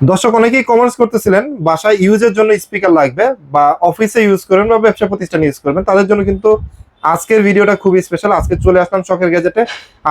দর্শক অনেকেই কমার্স করতেছিলেন বাসায় ইউজের জন্য স্পিকার লাগবে বা অফিসে ইউজ করবেন বা ব্যবসা প্রতিষ্ঠানে ইউজ করবেন তাদের জন্য কিন্তু আজকের ভিডিওটা খুবই স্পেশাল আজকে চলে আসলাম শখের গ্যাজেটে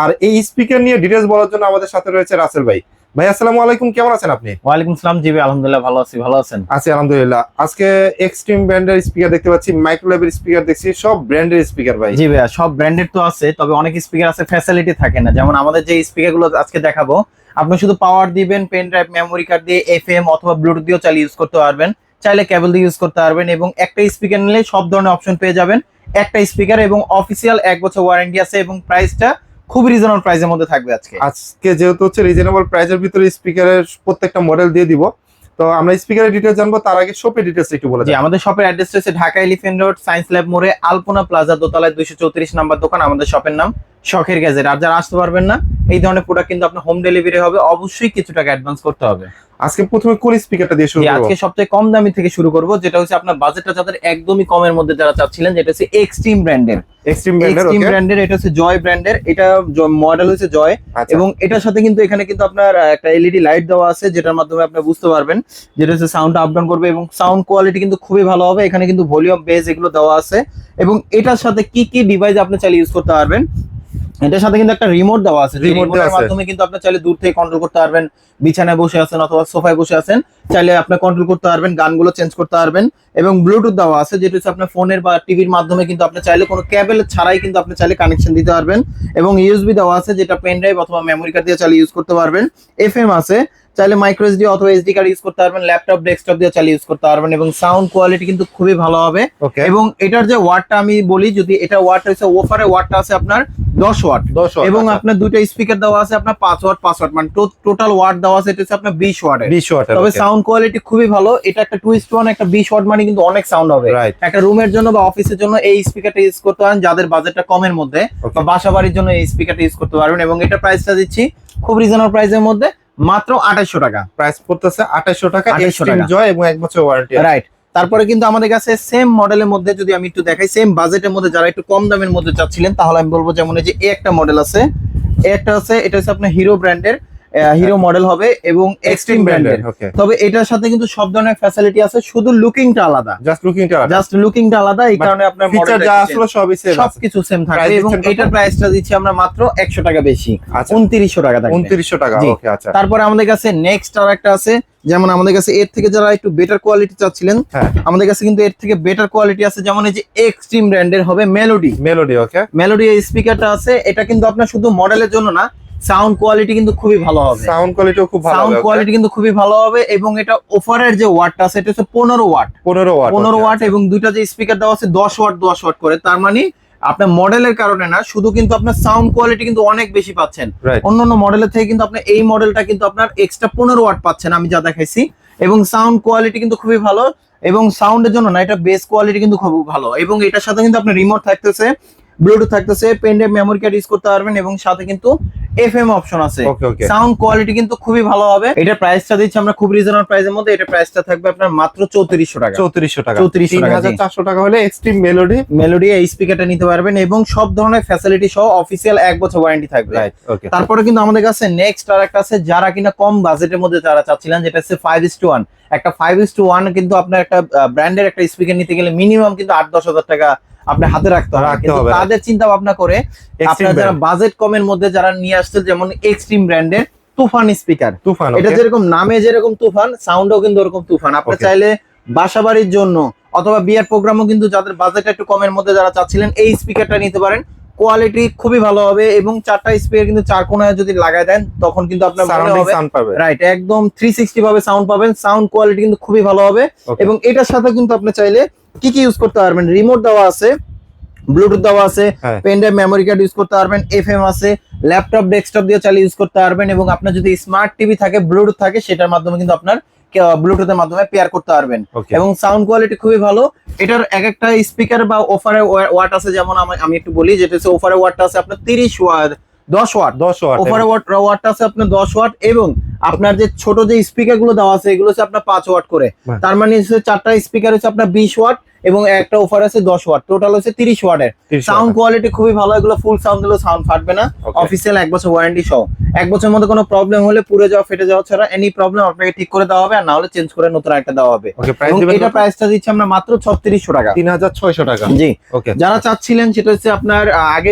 আর এই স্পিকার নিয়ে ডিটেলস বলার জন্য আমাদের সাথে রয়েছে রাসেল ভাই। ভাই আসসালামু আলাইকুম কেমন আছেন আপনি? ওয়ালাইকুম সালাম জি ভাই আলহামদুলিল্লাহ ভালো আছি ভালো আছেন? আছি আলহামদুলিল্লাহ। আজকে এক্সট্রিম ব্র্যান্ডের স্পিকার দেখতে পাচ্ছি মাইক্রোলেভের স্পিকার দেখছি সব ব্র্যান্ডের স্পিকার ভাই। জি ভাইয়া সব ব্র্যান্ডেড তো আছে তবে অনেক স্পিকার আছে ফ্যাসিলিটি থাকে না। যেমন আমাদের যে স্পিকারগুলো আজকে দেখাবো আপনি শুধু পাওয়ার দিবেন পেন ড্রাইভ মেমোরি কার্ড দিয়ে এফএম অথবা ব্লুটুথ দিয়েও চালিয়ে ইউজ করতে পারবেন। চাইলে কেবল দিয়ে ইউজ করতে পারবেন এবং একটা স্পিকার নিলে সব ধরনের অপশন পেয়ে যাবেন। একটা স্পিকার এবং অফিসিয়াল এক বছর ওয়ারেন্টি আছে এবং প্রাইসটা খুব রিজনেবল প্রাইসের মধ্যে থাকবে আজকে। আজকে যেহেতু হচ্ছে রিজনেবল প্রাইসের ভিতরে স্পিকারের প্রত্যেকটা মডেল দিয়ে দিব। তো আমরা স্পিকারের ডিটেলস জানব তার আগে শপের ডিটেলস একটু বলে দিই আমাদের শপের অ্যাড্রেস রয়েছে Dhaka elephant road science lab মোড়ে আলপনা প্লাজা দোতলায় দুইশো চৌত্রিশ নাম্বার দোকান আমাদের শপের নাম। শখের গ্যাজেট আর যারা আসতে পারবেন না এই ধরনের প্রোডাক্ট কিন্তু আপনার হোম ডেলিভারি হবে। অবশ্যই কিছু টাকা অ্যাডভান্স করতে হবে। আজকে প্রথমে কোন স্পিকারটা দিয়ে শুরু করব। আজকে সবচেয়ে কম দামি থেকে শুরু করব যেটা হচ্ছে আপনার বাজেটটা যাদের একদমই কমের মধ্যে যারা চাচ্ছিলেন যেটা হচ্ছে এক্সট্রিম ব্র্যান্ডের এক্সট্রিম ব্র্যান্ডের এক্সট্রিম ব্র্যান্ডের এটা হচ্ছে জয় ব্র্যান্ডের এটা মডেল হচ্ছে জয় আচ্ছা। এবং এটার সাথে কিন্তু এখানে কিন্তু আপনার একটা এলইডি লাইট দেওয়া আছে যেটার মাধ্যমে আপনি বুঝতে পারবেন যেটা হচ্ছে সাউন্ড আপ ডাউন করবে এবং সাউন্ড কোয়ালিটি কিন্তু খুবই ভালো হবে। এখানে কিন্তু ভলিউম বেস এগুলো দেওয়া আছে এবং এটার সাথে কি কি ডিভাইস আপনি চাইলে ইউজ করতে পারবেন এটার সাথে কিন্তু একটা রিমোট দেওয়া আছে। রিমোটের মাধ্যমে কিন্তু আপনি চাইলে দূর থেকে কন্ট্রোল করতে পারবেন। বিছানায় বসে আছেন অথবা সোফায় বসে আছেন চাইলে আপনি কন্ট্রোল করতে পারবেন গানগুলো চেঞ্জ করতে পারবেন এবং ব্লুটুথ দেওয়া আছে যেটা হচ্ছে আপনার ফোনের বা টিভির মাধ্যমে কিন্তু আপনি চাইলে কোনো কেবল ছাড়াই কিন্তু আপনি চাইলে কানেকশন দিতে পারবেন। এবং ইউএসবি দেওয়া আছে যেটা পেন ড্রাইভ অথবা মেমোরি কার্ড দিয়ে চাইলে ইউজ করতে পারবেন। এফএম আছে চাইলে মাইক্রো এসডি অথবা এসডি কার্ড ইউজ করতে পারবেন ল্যাপটপ ডেস্কটপ দিয়ে চালিয়ে ইউজ করতে পারবেন এবং সাউন্ড কোয়ালিটি কিন্তু খুবই ভালো হবে। এবং এটার যে ওয়াটটা আমি বলি যদি এটা ওয়াট হচ্ছে ওফারে ওয়াটটা আছে আপনার দশ ওয়াট 10 ওয়াট এবং আচ্ছা। আপনার দুইটা স্পিকার দেওয়া আছে আপনার পাঁচ ওয়াট পাঁচ ওয়াট মানে টোটাল ওয়াট দেওয়া আছে এটা হচ্ছে আপনার বিশ ওয়াটের 20 ওয়াটের তবে সাউন্ড কোয়ালিটি খুবই ভালো। এটা একটা টুইস্ট ওয়ান একটা বিশ ওয়াট মানে কিন্তু অনেক সাউন্ড হবে. একটা রুমের জন্য বা অফিসের জন্য এই স্পিকারটা ইউজ করতে পারেন যাদের বাজেটটা কমের মধ্যে. বা বাসা বাড়ির জন্য এই স্পিকারটা ইউজ করতে পারবেন। এবং এটা প্রাইসটা দিচ্ছি খুব রিজনেবল প্রাইসের মধ্যে। মাত্র আঠাইশো টাকা। প্রাইস পড়তেছে আঠাইশো টাকা আঠাইশো টাকা। জয় এবং এক বছর ওয়ারেন্টি রাইট তারপরে কিন্তু আমাদের কাছে সেম মডেলের মধ্যে যদি আমি একটু দেখাই সেম বাজেটের মধ্যে যারা একটু কম দামের মধ্যে চাচ্ছিলেন তাহলে আমি বলব যেমন এই যে এই একটা মডেল আছে এ একটা আছে এটা হচ্ছে আপনার হিরো ব্র্যান্ডের হিরো মডেল হবে এবং এক্সট্রিম ব্র্যান্ডের তবে এটার সাথে কিন্তু সব ধরনের ফ্যাসিলিটি আছে শুধু লুকিংটা আলাদা। জাস্ট লুকিংটা জাস্ট লুকিংটা আলাদা এই কারণে আপনার ফিচার যা আসলে সবই সেম সবকিছু সেম থাকবে এবং এটার প্রাইসটা দিচ্ছি আমরা মাত্র একশো টাকা বেশি আচ্ছা। উনত্রিশশো টাকা থাকবে। 2900 টাকা ওকে আচ্ছা। তারপরে আমাদের কাছে নেক্সট আর একটা আছে যেমন আমাদের কাছে এর থেকে যারা একটু বেটার কোয়ালিটি চাচ্ছিলেন হ্যাঁ। আমাদের কাছে কিন্তু এর থেকে বেটার কোয়ালিটি আছে যেমন এই যে এক্সট্রিম ব্র্যান্ডের হবে মেলোডি মেলোডি ওকে মেলোডি স্পিকারটা আছে এটা কিন্তু আপনার শুধু মডেলের জন্য না সাউন্ড কোয়ালিটি কিন্তু খুবই ভালো হবে। সাউন্ড কোয়ালিটিও খুব ভালো সাউন্ড কোয়ালিটি কিন্তু খুবই ভালো হবে এবং এটা যে ওয়াটটা এটা হচ্ছে পনেরো ওয়াট 15 ওয়াট পনেরো okay, ওয়াট। এবং দুইটা যে স্পিকার দেওয়া আছে দশ ওয়াট দশ ওয়াট করে। তার মানে আপনার মডেলের কারণে না শুধু কিন্তু আপনার সাউন্ড কোয়ালিটি কিন্তু অনেক বেশি পাচ্ছেন। অন্যান্য মডেলের থেকে কিন্তু আপনার এই মডেলটা কিন্তু আপনার এক্সট্রা পনেরো ওয়াট পাচ্ছেন আমি যা দেখাইছি। এবং সাউন্ড কোয়ালিটি কিন্তু খুবই ভালো এবং সাউন্ডের জন্য না এটা বেস কোয়ালিটি কিন্তু খুব ভালো। এবং এটার সাথে কিন্তু আপনার রিমোট থাকতেছে ব্লুটুথ থাকতেছে pen drive memory card use করতে পারবেন এবং সাথে কিন্তু এফএম অপশন আছে। সাউন্ড কোয়ালিটি কিন্তু খুবই ভালো হবে। এটা প্রাইসটা দিচ্ছি আমরা খুব রিজনেবল প্রাইসের মধ্যে। এটা প্রাইসটা থাকবে আপনার মাত্র 3400 টাকা। 3400 টাকা, 3400 টাকা হলে এক্সট্রিম মেলোডি মেলোডি এই স্পিকারটা নিতে পারবেন এবং সব ধরনের ফ্যাসিলিটি সহ অফিসিয়াল এক বছর ওয়ারেন্টি থাকবে। রাইট ওকে তারপরে কিন্তু আমাদের কাছে নেক্সট আর একটা আছে যারা কিনা কম বাজেটের মধ্যে যারা চাচ্ছিলেন যেটা হচ্ছে ফাইভ ইস টু ওয়ান একটা ফাইভ ইস টু ওয়ান কিন্তু আপনার একটা ব্র্যান্ডের একটা স্পিকার নিতে গেলে মিনিমাম কিন্তু আট দশ হাজার টাকা আপনি হাতে রাখতে হবে। কিন্তু তাদের চিন্তা ভাবনা করে আপনারা যারা বাজেট কমের মধ্যে যারা নিয়ে আসছে যেমন এক্সট্রিম ব্র্যান্ডের তুফান স্পিকার তুফান এটা যেরকম নামে যেরকম তুফান সাউন্ডও কিন্তু ওরকম তুফান। আপনি চাইলে বাসা বাড়ির জন্য অথবা বিয়ার প্রোগ্রামও কিন্তু যাদের বাজেট একটু কমের মধ্যে যারা চাচ্ছিলেন এই স্পিকারটা নিতে পারেন। কোয়ালিটি খুবই ভালো হবে এবং চারটা স্পিকার কিন্তু চার কোনায় যদি লাগায় দেন তখন কিন্তু আপনার সাউন্ড পাবে। রাইট একদম থ্রি সিক্সটি ভাবে সাউন্ড পাবেন। সাউন্ড কোয়ালিটি কিন্তু খুবই ভালো হবে। এবং এটার সাথে কিন্তু আপনি চাইলে কি কি ইউজ করতে পারবেন? রিমোট দেওয়া আছে ব্লুটুথ দেওয়া আছে। Pen drive memory card use করতে পারবেন এফএম আছে ল্যাপটপ ডেস্কটপ দিয়ে চালিয়ে ইউজ করতে পারবেন এবং আপনার যদি স্মার্ট টিভি থাকে ব্লুটুথ থাকে সেটার মাধ্যমে কিন্তু আপনার ব্লুটুথের মাধ্যমে পেয়ার করতে পারবেন। এবং সাউন্ড কোয়ালিটি খুবই ভালো। এটার এক একটা স্পিকার বা ওফারে ওয়াট আছে যেমন আমি একটু বলি যেটা হচ্ছে ওফারে ওয়াটটা আছে আপনার তিরিশ ওয়াট দশ ওয়াট 10 ওয়াট ওফারে ওয়াট ওয়াটটা আছে আপনার দশ ওয়াট এবং আপনার যে ছোট যে স্পিকারগুলো দেওয়া আছে এগুলো হচ্ছে আপনার পাঁচ ওয়াট করে। তার মানে চারটা স্পিকার হচ্ছে আপনার বিশ ওয়াট। এবং একটা অফার আছে দশ ওয়াট টোটাল হচ্ছে তিরিশ ওয়াটের সাউন্ড কোয়ালিটি খুবই ভালো এগুলো ফুল সাউন্ড দিলেও সাউন্ড ফাটবে না। অফিসিয়াল এক বছর ওয়ারেন্টি সহ। এক বছরের মধ্যে কোনো প্রবলেম হলে পুড়ে যাওয়া ফেটে যাওয়া ছাড়া এনি প্রবলেম আপনাকে ঠিক করে দেওয়া হবে আর না হলে চেঞ্জ করে নতুন একটা দেওয়া হবে। এটা প্রাইসটা দিচ্ছি আমরা মাত্র ছত্রিশশো টাকা। তিন হাজার ছয়শো টাকা। জি। ওকে যারা চাচ্ছিলেন সেটা হচ্ছে আপনার আগে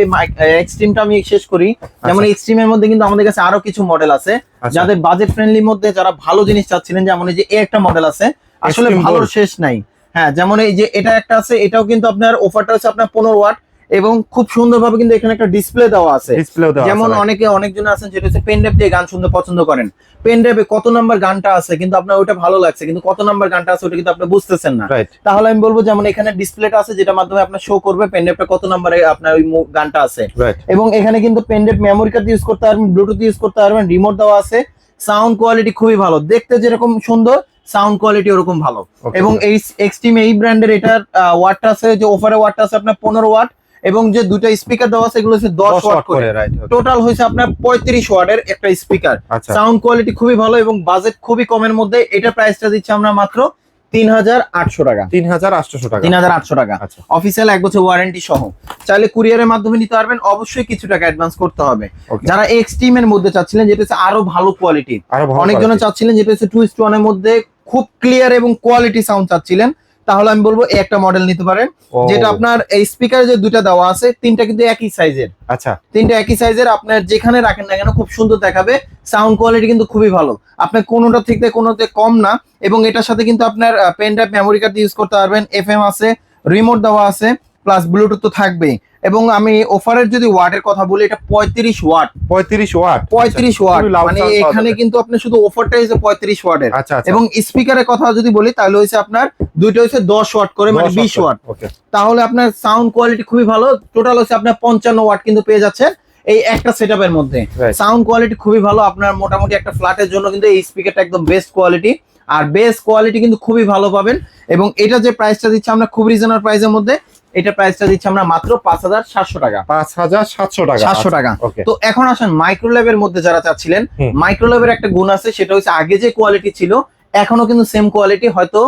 এক্সট্রিমটা আমি শেষ করি। যেমন আচ্ছা। এক্সট্রিমের মধ্যে কিন্তু আমাদের কাছে আরও কিছু মডেল আছে। আচ্ছা। যাদের বাজেট ফ্রেন্ডলির মধ্যে যারা ভালো জিনিস চাচ্ছিলেন যেমন এই যে এ একটা মডেল আছে আসলে ভালোর শেষ নাই। হ্যাঁ যেমন এই যে এটা একটা আছে এটাও কিন্তু আপনার অফারটা হচ্ছে আপনার পনেরো ওয়াট এবং খুব সুন্দরভাবে কিন্তু এখানে একটা ডিসপ্লে দেওয়া আছে। যেমন? অনেকে অনেকজন আছেন যেটা হচ্ছে পেন ড্রাইভ দিয়ে গান শুনতে পছন্দ করেন। পেন ড্রাইভে কত নাম্বার গানটা আছে কিন্তু আপনার ওটা ভালো লাগছে কিন্তু কত নাম্বার গানটা আছে ওটা কিন্তু আপনি বুঝতেছেন না। তাহলে আমি বলব যেমন এখানে ডিসপ্লেটা আছে যেটা মাধ্যমে আপনার শো করবে পেন ড্রাইভটা কত নাম্বারে আপনার ওই গানটা আছে। এবং এখানে কিন্তু pen drive memory card use করতে পারবেন ব্লুটুথ ইউজ করতে পারবেন রিমোট দেওয়া আছে সাউন্ড কোয়ালিটি খুবই ভালো দেখতে যেরকম সুন্দর সাউন্ড কোয়ালিটি ওরকম ভালো। এবং এই এক্সট্রিম এই ব্র্যান্ডের এটার ওয়াট আছে যে ওফারে ওয়াট আছে আপনার পনেরো ওয়াট এবং যে দুটা স্পিকার দেওয়া আছে এগুলো হচ্ছে দশ ওয়াট করে টোটাল হয়েছে আপনার পঁয়ত্রিশ ওয়াটের একটা স্পিকার সাউন্ড কোয়ালিটি খুবই ভালো এবং বাজেট খুবই কমের মধ্যে। এটা প্রাইসটা দিচ্ছে আমরা মাত্র তিন হাজার আটশো টাকা। তিন হাজার আটশোশো টাকা। তিন হাজার আটশো টাকা। আচ্ছা। অফিসিয়াল এক বছর ওয়ারেন্টি সহ। চাইলে কুরিয়ারের মাধ্যমে নিতে পারবেন। অবশ্যই কিছু টাকা অ্যাডভান্স করতে হবে. যারা এক্সট্রিম এর মধ্যে চাচ্ছিলেন যেটা হচ্ছে আরও ভালো কোয়ালিটি অনেকজন। চাচ্ছিলেন যেটা হচ্ছে টু ইস্ট মধ্যে খুব ক্লিয়ার এবং কোয়ালিটি সাউন্ড চাচ্ছিলেন। তাহলে আমি বলব এই একটা মডেল নিতে পারেন যেটা আপনার এই স্পিকার যে দুইটা দেওয়া আছে তিনটা কিন্তু একই সাইজের আচ্ছা। তিনটা একই সাইজের আপনার যেখানে রাখেন না কেন খুব সুন্দর দেখাবে সাউন্ড কোয়ালিটি কিন্তু খুবই ভালো। আপনার কোনোটা থেকে কোনোতে কম না এবং এটার সাথে কিন্তু আপনার pen drive memory card use করতে পারবেন এফএম আছে রিমোট দেওয়া আছে প্লাস ব্লুটুথ তো থাকবেই। এবং আমি অফারের যদি ওয়াটের কথা বলি এটা পঁয়ত্রিশ ওয়াট। পঁয়ত্রিশ ওয়াট? পঁয়ত্রিশ ওয়াট। মানে এখানে কিন্তু আপনি শুধু অফারটা হয়েছে পঁয়ত্রিশ ওয়াটের। আচ্ছা আচ্ছা। এবং স্পিকারের কথা যদি বলি তাহলে হয়েছে আপনার দুইটা হচ্ছে দশ ওয়াট করে মানে বিশ ওয়াট। তাহলে আপনার সাউন্ড কোয়ালিটি খুবই ভালো। টোটাল হচ্ছে আপনার পঞ্চান্ন ওয়াট কিন্তু পেয়ে যাচ্ছেন এই একটা সেট মধ্যে। সাউন্ড কোয়ালিটি খুবই ভালো। আপনার মোটামুটি একটা ফ্ল্যাটের জন্য কিন্তু এই স্পিকারটা একদম বেস্ট কোয়ালিটি আর বেস্ট কোয়ালিটি কিন্তু খুবই ভালো পাবেন। এবং এটা যে প্রাইসটা দিচ্ছে আমরা খুব রিজনেবল প্রাইসের মধ্যে এটা প্রাইসটা দিচ্ছে আমরা মাত্র পাঁচ হাজার সাতশো টাকা। পাঁচ হাজার সাতশো টাকা। সাতশো টাকা। তো এখন আসেন মাইক্রোল্যাবের মধ্যে যারা চাচ্ছিলেন। মাইক্রোল্যাবের একটা গুণ আছে সেটা হচ্ছে আগে যে কোয়ালিটি ছিল এখনও কিন্তু সেম কোয়ালিটি হয়তো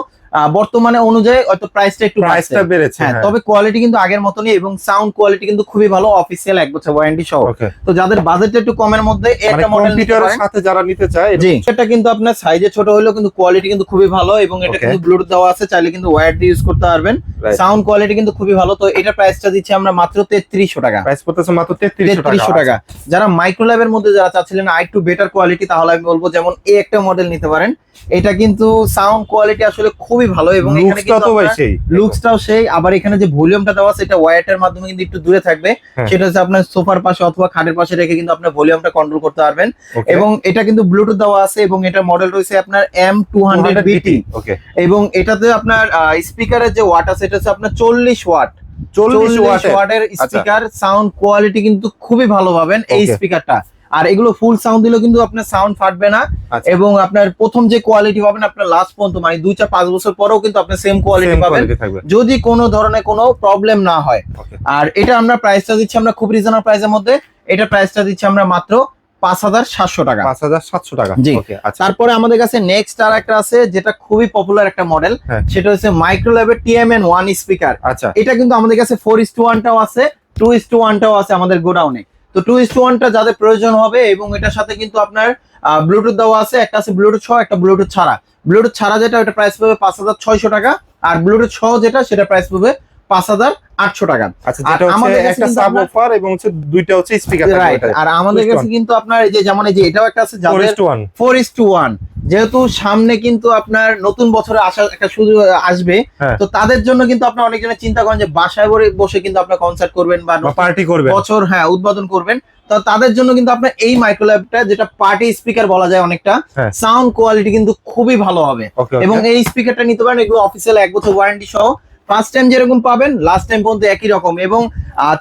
বর্তমানে অনুযায়ী হয়তো প্রাইসটা একটু প্রাইসটা বেড়েছে। হ্যাঁ হ্যাঁ। তবে কোয়ালিটি কিন্তু আগের মতনই এবং সাউন্ড কোয়ালিটি কিন্তু খুবই ভালো অফিসিয়াল এক বছর ওয়ারেন্টি সহ। তো যাদের বাজেট একটু কমের মধ্যে মানে একটা মডেল নিতে কম্পিউটারের সাথে যারা নিতে চায় জি। এটা কিন্তু আপনার সাইজে ছোট হলেও কিন্তু কোয়ালিটি কিন্তু খুবই ভালো এবং এটা কিন্তু ব্লুটুথ দেওয়া আছে চাইলে কিন্তু ওয়্যার দিয়ে ইউজ করতে পারবেন. সাউন্ড কোয়ালিটি কিন্তু খুবই ভালো তো এটা প্রাইসটা দিচ্ছি আমরা মাত্র তেত্রিশশো টাকা। প্রাইস পড়তেছে মাত্র তেত্রিশশো তেত্রিশশো টাকা। যারা মাইক্রোল্যাবের মধ্যে যারা চাচ্ছিলেন আই টু বেটার কোয়ালিটি তাহলে আমি বলব যেমন এই একটা মডেল নিতে পারেন। এটা কিন্তু সাউন্ড কোয়ালিটি আসলে খুবই ভালো এবং এখানে কিন্তু লুকসটাও সেই। আবার এখানে যে ভলিউমটা দেওয়া আছে এটা ওয়াইটের মাধ্যমে কিন্তু একটু দূরে থাকবে। হ্যাঁ। সেটা হচ্ছে আপনার সোফার পাশে অথবা খাটের পাশে রেখে কিন্তু আপনার ভলিউমটা কন্ট্রোল করতে পারবেন। এবং এটা কিন্তু ব্লুটুথ দেওয়া আছে এবং এটা মডেল রয়েছে আপনার এম টু হান্ড্রেড বিটি ওকে এবং এটাতে আপনার স্পিকারের যে ওয়াট আছে এটা হচ্ছে আপনার চল্লিশ ওয়াট। চল্লিশ ওয়াটের। স্পিকার সাউন্ড কোয়ালিটি কিন্তু খুবই ভালো পাবেন এই স্পিকারটা আর এগুলো ফুল সাউন্ড দিলেও কিন্তু আপনার সাউন্ড ফাটবে না। আচ্ছা। এবং আপনার প্রথম যে কোয়ালিটি পাবেন আপনার লাস্ট পর্যন্ত মানে দুই চার পাঁচ বছর পরেও কিন্তু আপনি সেম কোয়ালিটি পাবেন। যদি কোনো ধরনের কোনো প্রবলেম না হয়। আর এটা আমরা প্রাইসটা দিচ্ছি আমরা খুব রিজনেবল প্রাইসের মধ্যে। এটা প্রাইসটা দিচ্ছি আমরা মাত্র পাঁচ হাজার সাতশো টাকা। পাঁচ হাজার সাতশো টাকা। জি। আচ্ছা। তারপরে আমাদের কাছে নেক্সট আর একটা আছে যেটা খুবই পপুলার একটা মডেল হ্যাঁ। সেটা হচ্ছে মাইক্রোল্যাবের টিএমএন ওয়ান স্পিকার আচ্ছা। এটা কিন্তু আমাদের কাছে ফোর ইস টু ওয়ানটাও আছে টু ইস টু ওয়ানটাও আছে আমাদের গোডাউনে তো টু ইস টু ওয়ানটা যাদের প্রয়োজন হবে এবং এটার সাথে কিন্তু আপনার ব্লুটুথ দেওয়া আছে একটা আছে ব্লুটুথ সহ একটা ব্লুটুথ ছাড়া। ব্লুটুথ ছাড়া যেটা ওটা প্রাইস পাবে পাঁচ হাজার ছয়শো টাকা। আর ব্লুটুথ সহ যেটা সেটা প্রাইস পাবে পাঁচ হাজার আটশো টাকা। আচ্ছা যেটা হচ্ছে একটা সাব অফার এবং হচ্ছে দুইটা হচ্ছে স্পিকার রাইট আর আমাদের কাছে কিন্তু আপনার এই যে যেমন এই যে এটাও একটা আছে যাদের two one four is two one যেহেতু সামনে কিন্তু আপনার নতুন বছরে আসা একটা সুযোগ আসবে হ্যাঁ। তো তাদের জন্য কিন্তু আপনার অনেকজনে চিন্তা করেন যে বাসায় বসে- বসে কিন্তু আপনার কনসার্ট করবেন বা পার্টি করবে বছর হ্যাঁ উদ্বোধন করবেন। তো তাদের জন্য কিন্তু আপনার এই মাইক্রোল্যাবটা যেটা পার্টি স্পিকার বলা যায় অনেকটা হ্যাঁ। সাউন্ড কোয়ালিটি কিন্তু খুবই ভালো হবে। এবং এই স্পিকারটা নিতে পারেন এগুলো অফিসিয়াল এক বছর ওয়ারেন্টি সহ। ফার্স্ট টাইম যেরকম পাবেন লাস্ট টাইম পর্যন্ত একই রকম এবং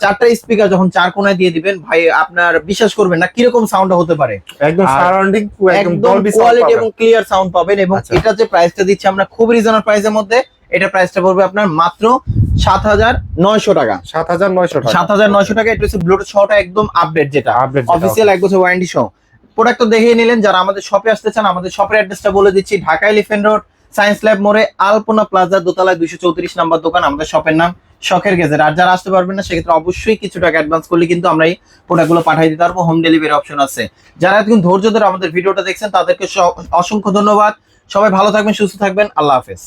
চারটা স্পিকার যখন চার কোনায় দিয়ে দিবেন ভাই আপনার বিশ্বাস করবেন না কীরকম সাউন্ড হতে পারে। একদম সারাউন্ডিং একদম কোয়ালিটি এবং ক্লিয়ার সাউন্ড পাবেন এবং আচ্ছা। এটা যে প্রাইসটা দিচ্ছি আমরা খুব রিজনেবল প্রাইসের মধ্যে এটা প্রাইসটা পড়বে আপনার মাত্র সাত হাজার নয়শো টাকা। সাত হাজার নয়শো টাকা। সাত হাজার নয়শো টাকা এটা হচ্ছে ব্লুটুথ সহটা একদম আপডেট যেটা। আপডেট অফিসিয়াল এক বছর ওয়ারেন্টি সহ প্রোডাক্ট তো দেখে নিলেন যারা আমাদের শপে আসতে চান আমাদের শপের অ্যাড্রেসটা বলে দিচ্ছি Dhaka elephant road science lab মোড়ে আলপনা প্লাজা দোতলায় দুইশো চৌত্রিশ নাম্বার দোকান, আমাদের শপের নাম শখের গেজেট। আর যারা আসতে পারবেন না, সেক্ষেত্রে অবশ্যই কিছু টাকা অ্যাডভান্স করলে কিন্তু আমরা এই প্রোডাক্টগুলো পাঠিয়ে দিতে পারব। হোম ডেলিভারি অপশন আছে। যারা এতক্ষণ ধৈর্য ধরে আমাদের ভিডিওটা দেখছেন, তাদেরকে অসংখ্য ধন্যবাদ। সবাই ভালো থাকবেন, সুস্থ থাকবেন। আল্লাহ হাফেজ।